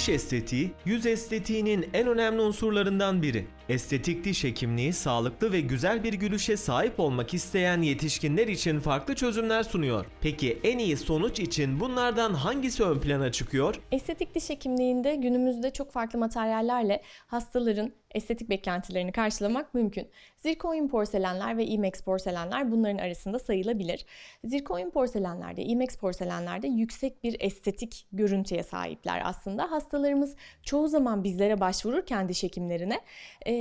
Diş estetiği, yüz estetiğinin en önemli unsurlarından biri. Estetik diş hekimliği sağlıklı ve güzel bir gülüşe sahip olmak isteyen yetişkinler için farklı çözümler sunuyor. Peki en iyi sonuç için bunlardan hangisi ön plana çıkıyor? Estetik diş hekimliğinde günümüzde çok farklı materyallerle hastaların estetik beklentilerini karşılamak mümkün. Zirkonyum porselenler ve IMEX porselenler bunların arasında sayılabilir. Zirkonyum porselenlerde, IMEX porselenlerde yüksek bir estetik görüntüye sahipler aslında. Hastalarımız çoğu zaman bizlere başvururken diş hekimlerine e,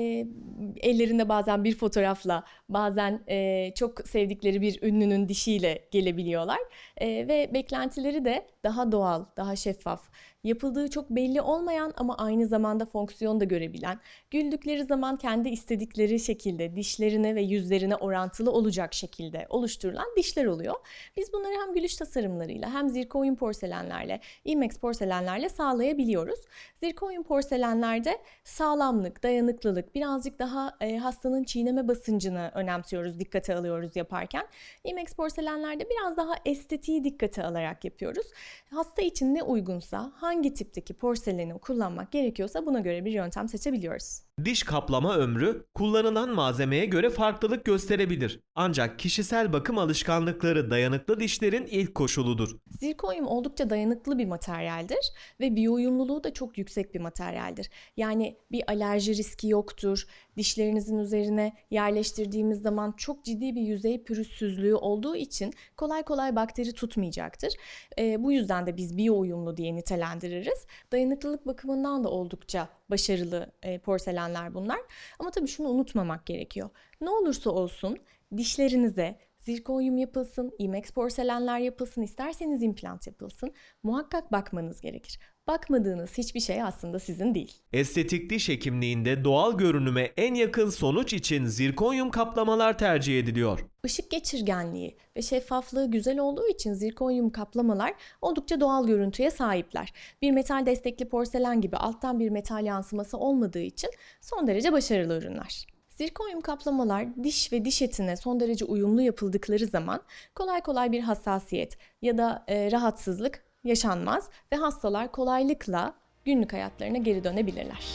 ellerinde bazen bir fotoğrafla, bazen e, çok sevdikleri bir ünlünün dişiyle gelebiliyorlar. E, ve beklentileri de daha doğal, daha şeffaf, yapıldığı çok belli olmayan ama aynı zamanda fonksiyon da görebilen, güldükleri zaman kendi istedikleri şekilde dişlerine ve yüzlerine orantılı olacak şekilde oluşturulan dişler oluyor. Biz bunları hem gülüş tasarımlarıyla hem zirkonyum porselenlerle, IMEX porselenlerle sağlayabiliyoruz. Zirkonyum porselenlerde sağlamlık, dayanıklılık, birazcık daha e, hastanın çiğneme basıncını önemsiyoruz, dikkate alıyoruz yaparken. IMEX porselenlerde biraz daha estetiği dikkate alarak yapıyoruz. Hasta için ne uygunsa, hangi tipteki porseleni kullanmak gerekiyorsa buna göre bir yöntem seçebiliyoruz. Diş kaplama ömrü kullanılan malzemeye göre farklılık gösterebilir. Ancak kişisel bakım alışkanlıkları dayanıklı dişlerin ilk koşuludur. Zirkonyum oldukça dayanıklı bir materyaldir ve biyouyumluluğu da çok yüksek bir materyaldir. Yani bir alerji riski yoktur. Dişlerinizin üzerine yerleştirdiğimiz zaman çok ciddi bir yüzey pürüzsüzlüğü olduğu için kolay kolay bakteri tutmayacaktır. Ee, bu yüzden de biz biyouyumlu diye nitelendiririz. Dayanıklılık bakımından da oldukça başarılı e, porselenler bunlar. Ama tabii şunu unutmamak gerekiyor. Ne olursa olsun dişlerinize zirkonyum yapılsın, IMEX porselenler yapılsın, isterseniz implant yapılsın. Muhakkak bakmanız gerekir. Bakmadığınız hiçbir şey aslında sizin değil. Estetik diş hekimliğinde doğal görünüme en yakın sonuç için zirkonyum kaplamalar tercih ediliyor. Işık geçirgenliği ve şeffaflığı güzel olduğu için zirkonyum kaplamalar oldukça doğal görüntüye sahipler. Bir metal destekli porselen gibi alttan bir metal yansıması olmadığı için son derece başarılı ürünler. Zirkonyum kaplamalar diş ve diş etine son derece uyumlu yapıldıkları zaman kolay kolay bir hassasiyet ya da e, rahatsızlık yaşanmaz ve hastalar kolaylıkla günlük hayatlarına geri dönebilirler.